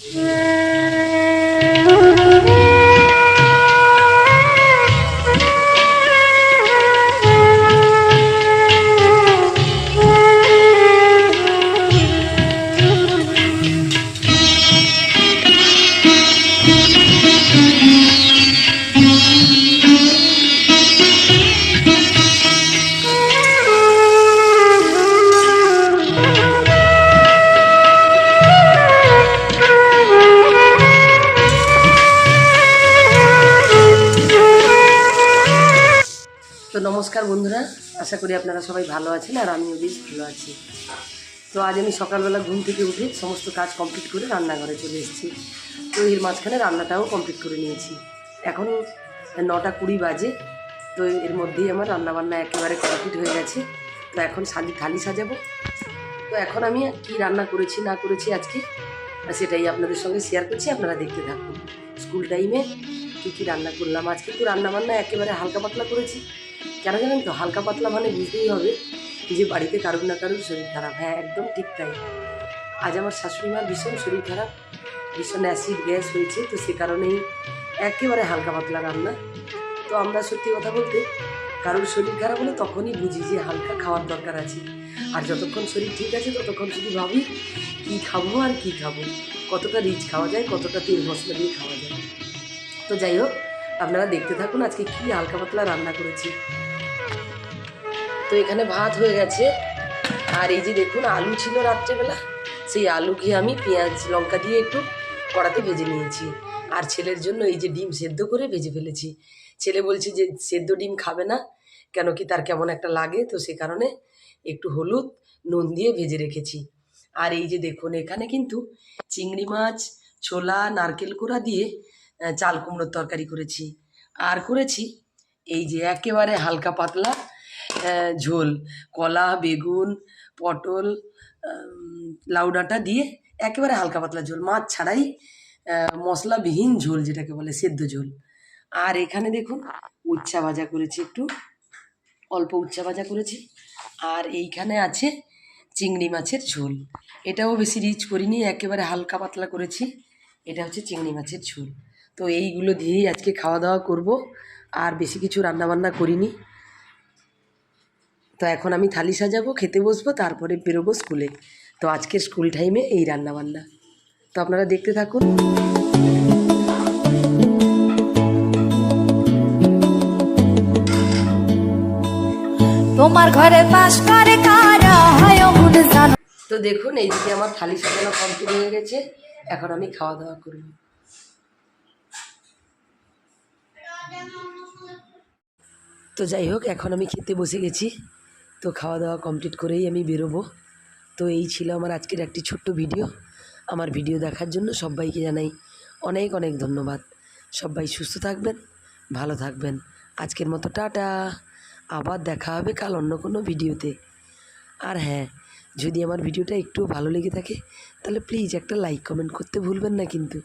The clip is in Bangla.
Yeah. তো নমস্কার বন্ধুরা, আশা করি আপনারা সবাই ভালো আছেন আর আমিও বেশ ভালো আছি। তো আজ আমি সকালবেলা ঘুম থেকে উঠে সমস্ত কাজ কমপ্লিট করে রান্নাঘরে চলে এসেছি। তো এর মাঝখানে রান্নাটাও কমপ্লিট করে নিয়েছি। এখন নটা কুড়ি বাজে, তো এর মধ্যেই আমার রান্নাবান্না একেবারে কমপ্লিট হয়ে গেছে। তো এখন শালি থালি সাজাবো। তো এখন আমি কি রান্না করেছি, না করেছি আজকে, সেটাই আপনাদের সঙ্গে শেয়ার করছি। আপনারা দেখতে থাকুন। স্কুল টাইমে কী কী রান্না করলাম? আজকে তো রান্না বান্না একেবারে হালকা পাতলা করেছি। কেন জানেন তো? হালকা পাতলা মানে বুঝতেই হবে যে বাড়িতে কারুর না কারুর শরীর খারাপ। হ্যাঁ একদম ঠিক তাই। আজ আমার শাশুড়ি মার ভীষণ শরীর খারাপ, ভীষণ অ্যাসিড গ্যাস হয়েছে, তো সে কারণেই একেবারে হালকা পাতলা রান্না। তো আমরা সত্যি কথা বলতে কারোর শরীর খারাপ হলে তখনই বুঝি যে হালকা খাওয়ার দরকার আছে। আর যতক্ষণ শরীর ঠিক আছে, ততক্ষণ শুধু ভাবি কী খাব আর কী খাব। কতটা রিচ খাওয়া যায়, কতটা তেল মশলা দিয়ে খাওয়া যায়। তো যাই হোক, আপনারা দেখতে থাকুন আজকে কী হালকা পাতলা রান্না করেছি। তো এখানে ভাত হয়ে গেছে। আর এই যে দেখুন, আলু ছিল রাত্রেবেলা। সেই আলু আলুকে আমি পেঁয়াজ, লঙ্কা দিয়ে একটু কড়াতে ভেজে নিয়েছি। আর ছেলের জন্য এই যে ডিম সেদ্ধ করে ভেজে ফেলেছি। ছেলে বলছে যে, সেদ্ধ ডিম খাবে না, কেন কি তার কেমন একটা লাগে? তো সে কারণে একটু হলুদ, নুন দিয়ে ভেজে রেখেছি। আর এই যে দেখুন, এখানে কিন্তু চিংড়ি মাছ, ছোলা, নারকেল কোড়া দিয়ে চাল কুমড়োর তরকারি করেছি। আর করেছি এই যে একেবারে হালকা পাতলা ঝোল, কলা, বেগুন, পটল লাউ ডাঁটা দিয়ে একেবারে হালকা পাতলা ঝোল, মাছ ছাড়াই মশলাবিহীন ঝোল যেটাকে বলে সেদ্ধ ঝোল। আর এখানে দেখুন, উচ্ছা ভাজা করেছি একটু, অল্প উচ্ছা ভাজা করেছি। আর এইখানে আছে চিংড়ি মাছের ঝোল। এটাও বেশি রিচ করিনি, একেবারে হালকা পাতলা করেছি। এটা হচ্ছে চিংড়ি মাছের ঝোল। তো এইগুলো দিয়েই আজকে খাওয়া দাওয়া করব। আর বেশি কিছু রান্নাবান্না করিনি। তো এখন আমি থালি সাজাবো খেতে বসবো তারপরে বেরোবো স্কুলে। তো আজকের স্কুল টাইমে এই রান্নাবান্না। তো আপনারা দেখতে থাকুন। তোমার ঘরে বাস করে কারা হয় জানো? তো দেখুন এই এইদিকে আমার থালি সাজানো কমপ্লিট হয়ে গেছে। এখন আমি খাওয়া দাওয়া করব। তো যাই হোক, এখন আমি খেতে বসে গেছি। তো খাওয়া দাওয়া কমপ্লিট করেই আমি বেরোবো। তো এই ছিল আমার আজকের একটি ছোট্ট ভিডিও। আমার ভিডিও দেখার জন্য সবাইকে জানাই অনেক অনেক ধন্যবাদ। সবাই সুস্থ থাকবেন, ভালো থাকবেন। আজকের মতো টাটা। আবার দেখা হবে কাল অন্য কোনো ভিডিওতে। আর হ্যাঁ যদি আমার ভিডিওটা একটু ভালো লেগে থাকে, তাহলে প্লিজ একটা লাইক কমেন্ট করতে ভুলবেন না কিন্তু।